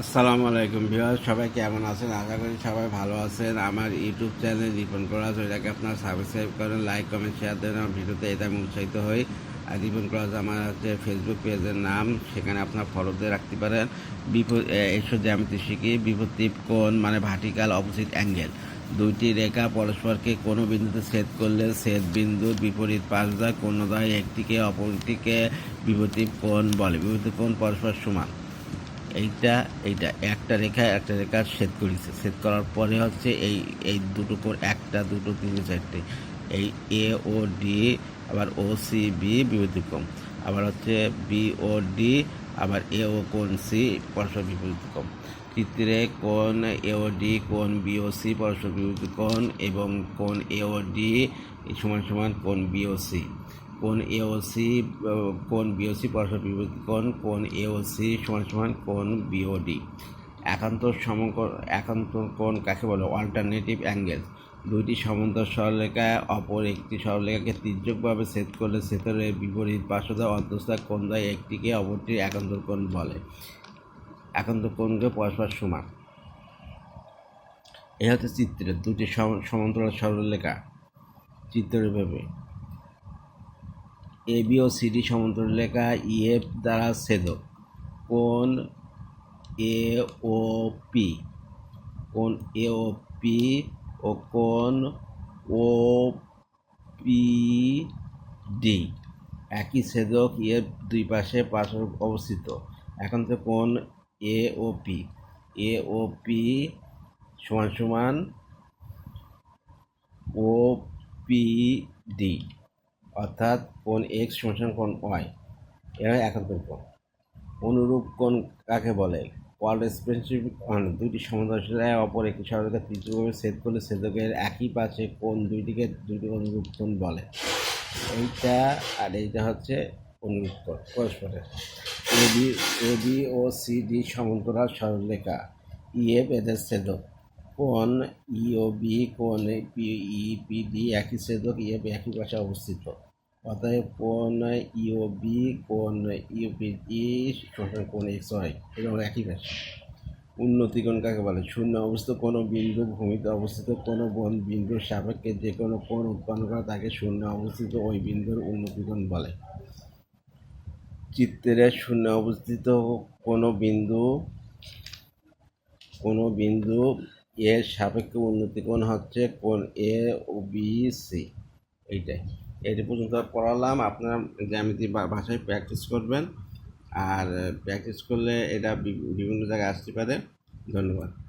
আসসালামু আলাইকুম ভিউয়ার সবাই কেমন আছেন? আশা করি সবাই ভালো আছেন। আমার ইউটিউব চ্যানেল রিপন করাজ ওইটাকে আপনারা সাবস্ক্রাইব করেন লাইক কমেন্ট শেয়ার দেন। আমার ভিডিওতে এটা আমি উৎসাহিত হই। আর রিপন করাজ আমার হচ্ছে ফেসবুক পেজের নাম, সেখানে আপনারা ফলো দিয়ে রাখতে পারেন। বিপদ এইসব জ্যামিতি শিখি বিপত্তি কোণ মানে ভার্টিক্যাল অপোজিট অ্যাঙ্গেল দুইটি রেখা পরস্পরকে কোনো বিন্দুতে ছেদ করলে ছেদ বিন্দুর বিপরীত পাশ কোনো দ্বারা একটিকে অপরটিকে বিপত্তি কোণ বলে। বিপত্তি কোণ পরস্পর সমান। এইটা এইটা, একটা রেখা একটা রেখা ছেদ করেছে। ছেদ করার পরে হচ্ছে এই এই দুটো কোণ, একটা, দুটো, তিনটে, চারটে। এই এ ও ডি আবার ও সি বি বিপরীতক্রম আবার হচ্ছে বি ও ডি আবার এ ও কোন সি পরস্পর বিপরীতক্রম চিত্রে কোন এ ও ডি কোন বি ও সি পরস্পর বিপরীত কোণ এবং কোন এ ও ডি সমান সমান কোন বি ও সি কোণ এওসি কোণ বিওসি পরস্পর বিপরীত কোণ কোণ এওসি সমান সমান কোণ বিওডি একান্ত সমকোণ, একান্ত কোণ কাকে বলে? অল্টারনেটিভ অ্যাঙ্গেল দুইটি সমান্তর সরলরেখা, অপর একটি সরলরেখাকে তির্যকভাবে ছেদ করলে সেতরের বিপরীত পার্শ্বদা অন্তস্থা কোণ দ্বয় একটিকে অপরটির একান্ত কোণ বলে। একান্ত কোণকে পরস্পর সমান। এ হচ্ছে চিত্রের দুটি সম- সমান্তরাল সরলরেখা। ভেবে এ বি ও সিডি সমান্তরাল লেখা ইএফ দ্বারা ছেদক। কোণ এ ও পি কোণ এ ও পি ও কোণ ও পি ডি একই ছেদক এর দুই পাশে পাশে অবস্থিত। এখন তো কোণ এ O P A O P সমান সমান ও পি ডি অর্থাৎ কোণ এক্স সমান কোণ ওয়াই এরা একান্তর কোণ অনুরূপ কোণ কাকে বলে? কোয়াড্রেসপেন্সিভ কোণ দুইটি সমান্তরাল অপর একটি সরলরেখা তৃতীয়ভাবে ছেদ করলে ছেদকের একই পাশে কোণ দুইটিকে দুইটি অনুরূপ কোণ বলে? এইটা আর এইটা হচ্ছে অনুরূপ কোণ পরস্পরের A B A B O C D সমান্তরাল সরলরেখা ইএফ এদের ছেদক। কোণ ই ও বি, কোণ পি, ই, পি, ডি একই ছেদক ইএফ একই পাশে অবস্থিত। অতএব কোণ ইও বি, কোণ পি ই সমান কোণ এক্স, ওয়াই এটা হলো একই পাশে উন্নতি কোণ কাকে বলে? শূন্য অবস্থিত কোনো বিন্দু ভূমিতে অবস্থিত কোনো বন বিন্দুর সাপেক্ষে যে কোনো কোণ উৎপন্ন করা তাকে শূন্য অবস্থিত ওই বিন্দুর উন্নতি কোণ বলে। চিত্রে শূন্য অবস্থিত কোনো বিন্দু কোনো বিন্দু এর সাপেক্ষে উন্নতি কোণ হচ্ছে? কোন এ ও বি সি? এইটাই। এটা পর্যন্ত পড়ালাম। আপনারা জ্যামিতি ভাষায় প্র্যাকটিস করবেন। আর প্র্যাকটিস করলে এটা বিভিন্ন জায়গায় আসতে পারে। ধন্যবাদ।